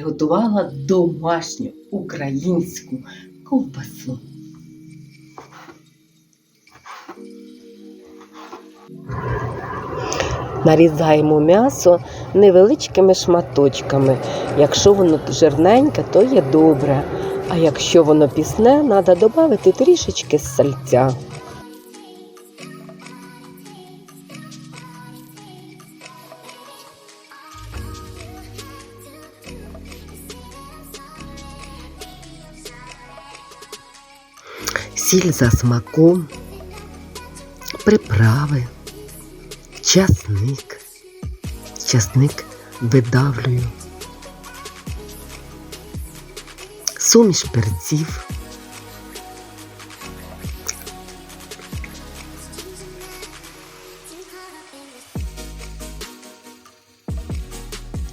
приготувала домашню українську ковбасу. Нарізаємо м'ясо невеличкими шматочками. Якщо воно жирненьке, то є добре. А якщо воно пісне, треба додати трішечки сальця. Сіль за смаком, приправи, часник. Часник видавлюю. Суміш перців.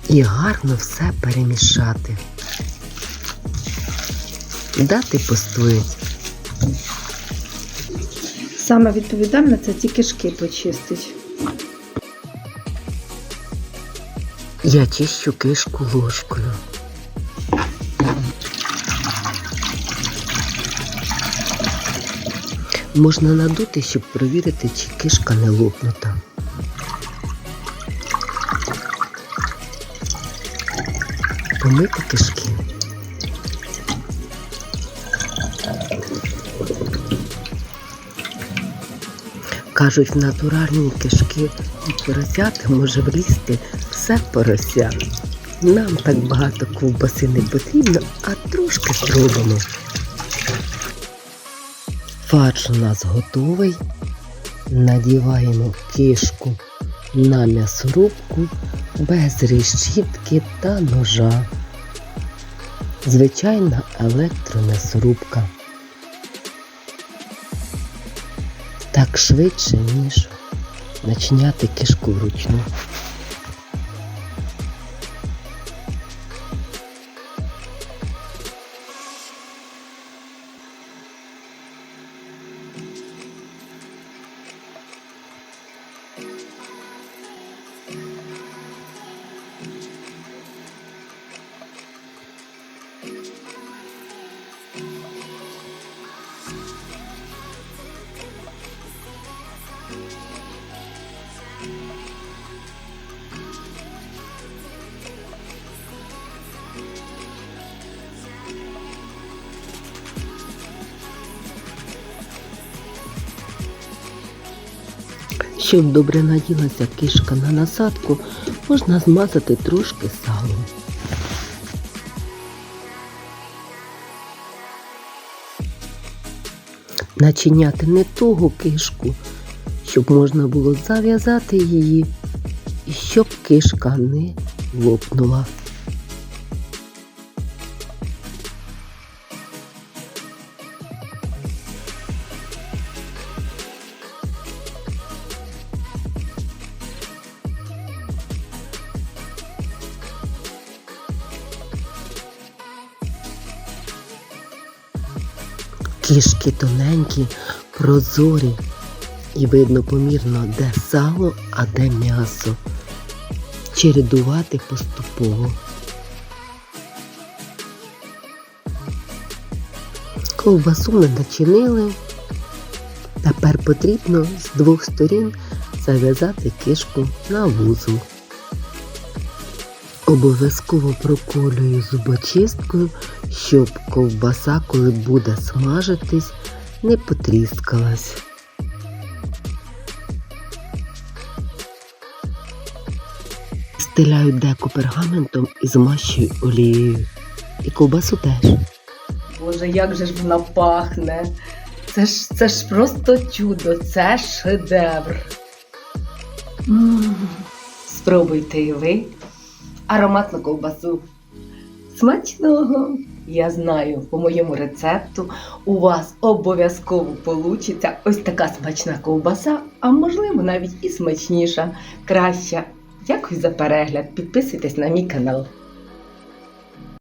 І гарно все перемішати. Дати постоять. Саме відповідальне це ті кишки почистить. Я чищу кишку ложкою. Можна надути, щоб провірити, чи кишка не лопнута. Помити кишки. Кажуть, в натуральні кишки і поросяти може влізти все порося. Нам так багато ковбаси не потрібно, а трошки зробимо. Фарш у нас готовий. Надіваємо кишку на м'ясорубку без решітки та ножа. Звичайна електром'ясорубка. Так швидше, ніж начиняти кишку вручну. Щоб добре наділася кишка на насадку, можна змазати трошки салом. Начиняти не того кишку, щоб можна було зав'язати її і щоб кишка не лопнула. Кішки тоненькі, прозорі, і видно помірно, де сало, а де м'ясо. Чередувати поступово. Ковбасу ми начинили. Тепер потрібно з двох сторін зав'язати кишку на вузол. Обов'язково проколюю зубочисткою, щоб ковбаса, коли буде смажитись, не потріскалась. Стиляю деко пергаментом і змащую олією. І ковбасу теж. Боже, як же ж вона пахне! Це ж це ж просто чудо, це шедевр. м Спробуйте і ви ароматну ковбасу. Смачного! Я знаю, по моєму рецепту у вас обов'язково получиться ось така смачна ковбаса, а можливо навіть і смачніша, краща. Дякую за перегляд. Підписуйтесь на мій канал.